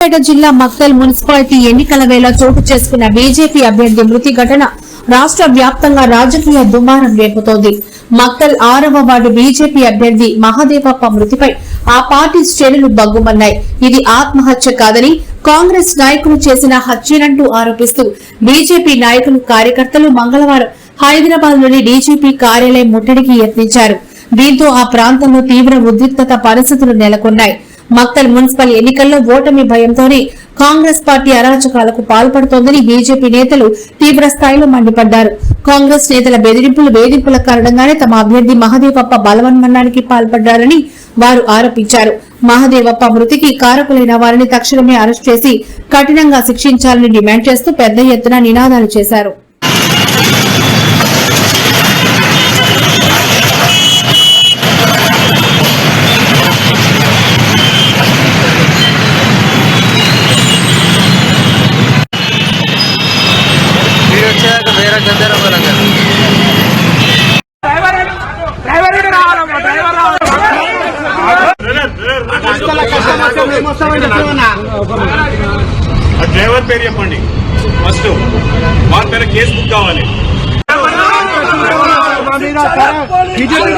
సిద్దిపేట జిల్లా మక్తల్ మున్సిపాలిటీ ఎన్నికల వేళ చోటు చేసుకున్న బీజేపీ అభ్యర్థి మృతి ఘటన రాష్ట్ర వ్యాప్తంగా రాజకీయ దుమారం రేపుతోంది. మక్తల్ ఆరవ వార్డు బీజేపీ అభ్యర్థి మహాదేవప్ప మృతిపై ఆ పార్టీ శ్రేణులు బగ్గుమన్నాయి ఇది ఆత్మహత్య కాదని కాంగ్రెస్ నాయకులు చేసిన హత్యనంటూ ఆరోపిస్తూ బీజేపీ నాయకులు కార్యకర్తలు మంగళవారం హైదరాబాద్లోని డీజీపీ కార్యాలయం ముట్టడికి యత్నించారు. దీంతో ఆ ప్రాంతంలో తీవ్ర ఉద్రిక్తత పరిస్థితులు నెలకొన్నాయి. మక్తల్ మున్సిపల్ ఎన్నికల్లో ఓటమి భయంతోనే కాంగ్రెస్ పార్టీ అరాచకాలకు పాల్పడుతోందని బీజేపీ నేతలు తీవ్ర స్థాయిలో మండిపడ్డారు. కాంగ్రెస్ నేతల బెదిరింపులు వేధింపుల కారణంగానే తమ అభ్యర్థి మహదేవప్ప బలవన్మరణానికి పాల్పడ్డారని వారు ఆరోపించారు. మహదేవప్ప మృతికి కారకులైన వారిని తక్షణమే అరెస్ట్ చేసి కఠినంగా శిక్షించాలని డిమాండ్ చేస్తూ పెద్ద ఎత్తున నినాదాలు చేశారు. డ్రైవర్ డ్రైవర్ పేరు చెప్పండి. ఫస్ట్ వాళ్ళ పేరు కేసు బుక్ కావాలి. బీజేపీ